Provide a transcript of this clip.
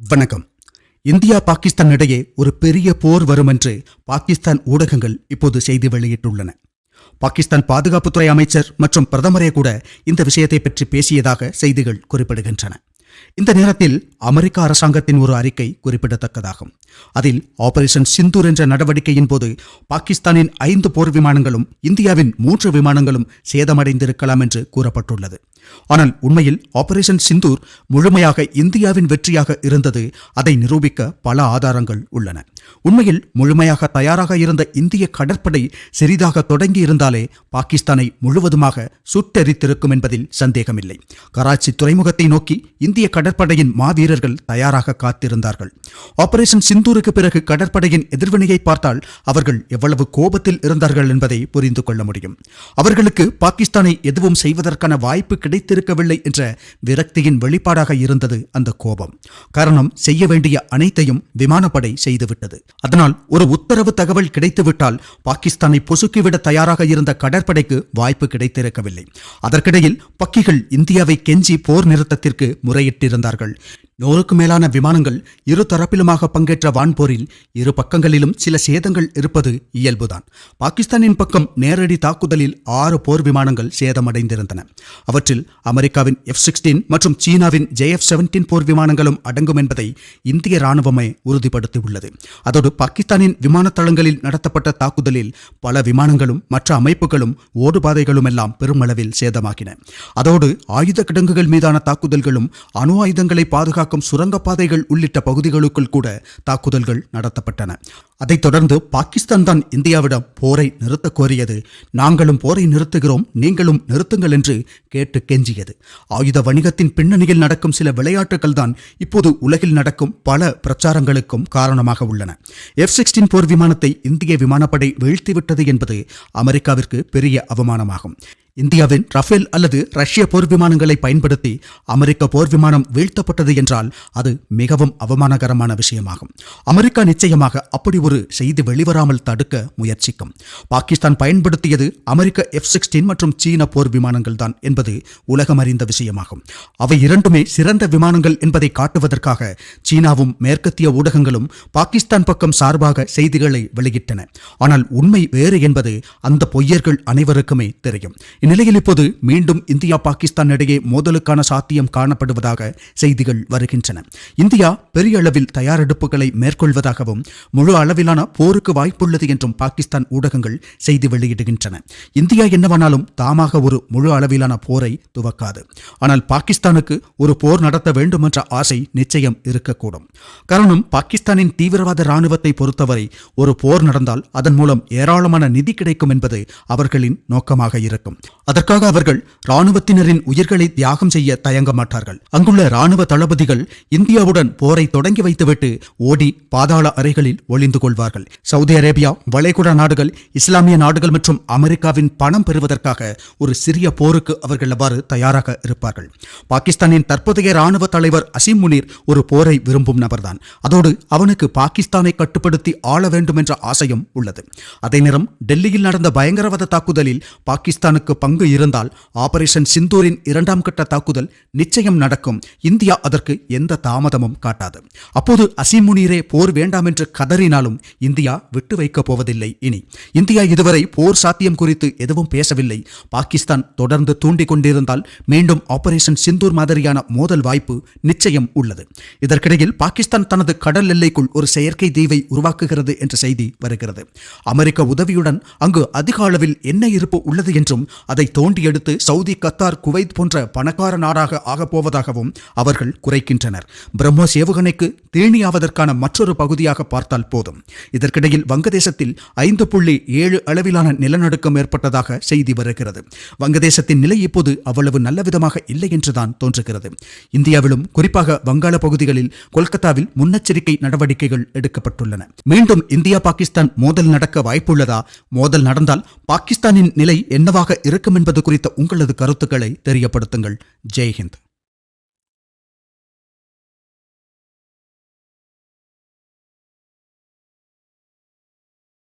வணக்கம். இந்தியா பாகிஸ்தான் இடையே ஒரு பெரிய போர் வரும் என்று பாகிஸ்தான் ஊடகங்கள் இப்போது செய்தி வெளியிட்டுள்ளன. பாகிஸ்தான் பாதுகாப்புத்துறை அமைச்சர் மற்றும் பிரதமரே கூட இந்த விஷயத்தை பற்றி பேசியதாக செய்திகள் குறிப்பிடுகின்றன. இந்த நேரத்தில் அமெரிக்க அரசாங்கத்தின் ஒரு அறிக்கை குறிப்பிடத்தக்கதாகும். அதில் ஆபரேஷன் சிந்தூர் என்ற நடவடிக்கையின் போது பாகிஸ்தானின் ஐந்து போர் விமானங்களும் இந்தியாவின் மூன்று விமானங்களும் சேதமடைந்திருக்கலாம் என்று கூறப்பட்டுள்ளது. ஆனால் உண்மையில் ஆபரேஷன் சிந்தூர் முழுமையாக இந்தியாவின் வெற்றியாக இருந்தது. அதை நிரூபிக்க பல ஆதாரங்கள் உள்ளன. உண்மையில் முழுமையாக தயாராக இருந்த இந்திய கடற்படை சிறிதாக தொடங்கி இருந்தாலே பாகிஸ்தானை முழுவதுமாக சுட்டெரித்திருக்கும் என்பதில் சந்தேகமில்லை. கராச்சி துறைமுகத்தை நோக்கி இந்திய கடற்படையின் மாவீரர்கள் தயாராக காத்திருந்தார்கள். ஆபரேஷன் சிந்தூருக்கு பிறகு கடற்படையின் எதிர்வினையை பார்த்தால் அவர்கள் எவ்வளவு கோபத்தில் இருந்தார்கள் என்பதை புரிந்து கொள்ள முடியும். அவர்களுக்கு பாகிஸ்தானை எதுவும் செய்வதற்கான வாய்ப்பு கிடைத்திருக்கவில்லை என்ற விரக்தியின் வெளிப்பாடாக இருந்தது அந்த கோபம். காரணம் செய்ய வேண்டிய அனைத்தையும் விமானப்படை செய்துவிட்டது. அதனால் ஒரு உத்தரவு தகவல் கிடைத்துவிட்டால் பாகிஸ்தானை பொசுக்கிவிட தயாராக இருந்த கடற்படைக்கு வாய்ப்பு கிடைத்திருக்கவில்லை. அதற்கிடையில் பக்கிகள் இந்தியாவை கெஞ்சி போர் நிறுத்தத்திற்கு முறையிட்டிருந்தார்கள். நூறுக்கு மேலான விமானங்கள் இரு தரப்பிலுமாக பங்கேற்ற வான்போரில் இரு பக்கங்களிலும் சில சேதங்கள் இருப்பது இயல்புதான். பாகிஸ்தானின் பக்கம் நேரடி தாக்குதலில் ஆறு போர் விமானங்கள் சேதமடைந்திருந்தன. அவற்றில் அமெரிக்காவின் எஃப் சிக்ஸ்டீன் மற்றும் சீனாவின் ஜேஎஃப் செவன்டீன் போர் விமானங்களும் அடங்கும் என்பதை இந்திய ராணுவமே உறுதிப்படுத்தியுள்ளது. அதோடு பாகிஸ்தானின் விமான தளங்களில் நடத்தப்பட்ட தாக்குதலில் பல விமானங்களும் மற்ற அமைப்புகளும் ஓடுபாதைகளும் எல்லாம் பெருமளவில் சேதமாகின. அதோடு ஆயுத கிடங்குகள் மீதான தாக்குதல்களும் அணு ஆயுதங்களை பாதுகாக்கும் சுரங்கப்பாதைகள் உள்ளிட்ட பகுதிகளுக்குள் கூட தாக்குதல்கள் நடத்தப்பட்டன. அதைத் தொடர்ந்து பாகிஸ்தான் தான் இந்தியாவிடம் போரை நிறுத்த கோரியது. நாங்களும் போரை நிறுத்துகிறோம் நீங்களும் நிறுத்துங்கள் என்று கேட்டு கெஞ்சியது. ஆயுத வணிகத்தின் பின்னணியில் நடக்கும் சில விளையாட்டுகள் தான் இப்போது உலகில் நடக்கும் பல பிரச்சாரங்களுக்கும் காரணமாக உள்ளன. எஃப் சிக்ஸ்டீன் போர் விமானத்தை இந்திய விமானப்படை வீழ்த்திவிட்டது என்பது அமெரிக்காவிற்கு பெரிய அவமானமாகும். இந்தியாவின் ரஃபேல் அல்லது ரஷ்ய போர் விமானங்களை பயன்படுத்தி அமெரிக்க போர் விமானம் வீழ்த்தப்பட்டது என்றால் அது மிகவும் அவமானகரமான விஷயமாகும். அமெரிக்கா நிச்சயமாக அப்படி ஒரு செய்தி வெளிவராமல் தடுக்க முயற்சிக்கும். பாகிஸ்தான் பயன்படுத்தியது அமெரிக்க எஃப் சிக்ஸ்டீன் மற்றும் சீன போர் விமானங்கள் தான் என்பது உலகம் அறிந்த விஷயமாகும். அவை இரண்டுமே சிறந்த விமானங்கள் என்பதை காட்டுவதற்காக சீனாவும் மேற்கத்திய ஊடகங்களும் பாகிஸ்தான் பக்கம் சார்பாக செய்திகளை வெளியிட்டன. ஆனால் உண்மை வேறு என்பது அந்த பொய்யர்கள் அனைவருக்குமே தெரியும். இந்நிலையில் இப்போது மீண்டும் இந்தியா பாகிஸ்தான் இடையே மோதலுக்கான சாத்தியம் காணப்படுவதாக செய்திகள் வருகின்றன. இந்தியா பெரிய அளவில் தயாரெடுப்புகளை மேற்கொள்வதாகவும் முழு அளவிலான போருக்கு வாய்ப்புள்ளது என்றும் பாகிஸ்தான் ஊடகங்கள் செய்தி வெளியிடுகின்றன. இந்தியா என்னவானாலும் தாமாக ஒரு முழு அளவிலான போரை துவக்காது. ஆனால் பாகிஸ்தானுக்கு ஒரு போர் நடத்த வேண்டும் என்ற ஆசை நிச்சயம் இருக்கக்கூடும். காரணம் பாகிஸ்தானின் தீவிரவாத ராணுவத்தை பொறுத்தவரை ஒரு போர் நடந்தால் அதன் மூலம் ஏராளமான நிதி கிடைக்கும் என்பது அவர்களின் நோக்கமாக இருக்கும். அதற்காக அவர்கள் ராணுவத்தினரின் உயிர்களை தியாகம் செய்ய தயங்க மாட்டார்கள். அங்குள்ள ராணுவ தளபதிகள் இந்தியாவுடன் போரை தொடங்கி வைத்துவிட்டு ஓடி பாதாள அறைகளில் ஒளிந்து கொள்வார்கள். சவுதி அரேபியா வளைகுடா நாடுகள் இஸ்லாமிய நாடுகள் மற்றும் அமெரிக்காவின் பணம் பெறுவதற்காக ஒரு சிறிய போருக்கு அவர்கள் அவ்வாறு தயாராக இருப்பார்கள். பாகிஸ்தானின் தற்போதைய ராணுவ தலைவர் அசீம் முனீர் ஒரு போரை விரும்பும் நபர்தான். அதோடு அவனுக்கு பாகிஸ்தானை கட்டுப்படுத்தி ஆள வேண்டும் என்ற ஆசையும் உள்ளது. அதே நேரம் டெல்லியில் நடந்த பயங்கரவாத தாக்குதலில் பாகிஸ்தானுக்கு பங்கு இருந்தால் ஆபரேஷன் சிந்தூரின் இரண்டாம் கட்ட தாக்குதல் நிச்சயம் நடக்கும். இந்தியா அதற்கு எந்த தாமதமும் காட்டாது. அப்போது அசீம் முனீரே போர் வேண்டாம் என்று கதறினாலும் இந்தியா விட்டு வைக்கப் போவதில்லை இனி. இந்தியா இதுவரை போர் சாத்தியம் குறித்து எதுவும் பேசவில்லை. பாகிஸ்தான் தொடர்ந்து தூண்டிக் கொண்டிருந்தால் மீண்டும் ஆபரேஷன் சிந்தூர் மாதிரியான மோதல் வாய்ப்பு நிச்சயம் உள்ளது. இதற்கிடையில் பாகிஸ்தான் தனது கடல் எல்லைக்குள் ஒரு செயற்கை தீவை உருவாக்குகிறது என்ற செய்தி வருகிறது. அமெரிக்க உதவியுடன் அங்கு அதிக அளவில் எண்ணெய் இருப்பு உள்ளது என்றும் அதை தோண்டி எடுத்து சவுதி கத்தார் குவைத் போன்ற பணக்கார நாடாக ஆகப்போவதாகவும் அவர்கள் குறைக்கின்றனர். பிரம்மோஸ் ஏவுகணைக்கு தேனியாவதற்கான மற்றொரு பகுதியாக பார்த்தால் போதும். இதற்கிடையில் வங்கதேசத்தில் ஐந்து புள்ளி ஏழு அளவிலான நிலநடுக்கம் ஏற்பட்டதாக செய்தி வருகிறது. வங்கதேசத்தின் நிலை இப்போது அவ்வளவு நல்ல விதமாக இல்லை என்றுதான் தோன்றுகிறது. இந்தியாவிலும் குறிப்பாக வங்காள பகுதிகளில் கொல்கத்தாவில் முன்னெச்சரிக்கை நடவடிக்கைகள் எடுக்கப்பட்டுள்ளன. மீண்டும் இந்தியா பாகிஸ்தான் மோதல் நடக்க வாய்ப்புள்ளதா? மோதல் நடந்தால் பாகிஸ்தானின் நிலை என்னவாக இருக்கும் என்பது குறித்த உங்களது கருத்துக்களை தெரியப்படுத்துங்கள். ஜெய்ஹிந்த்.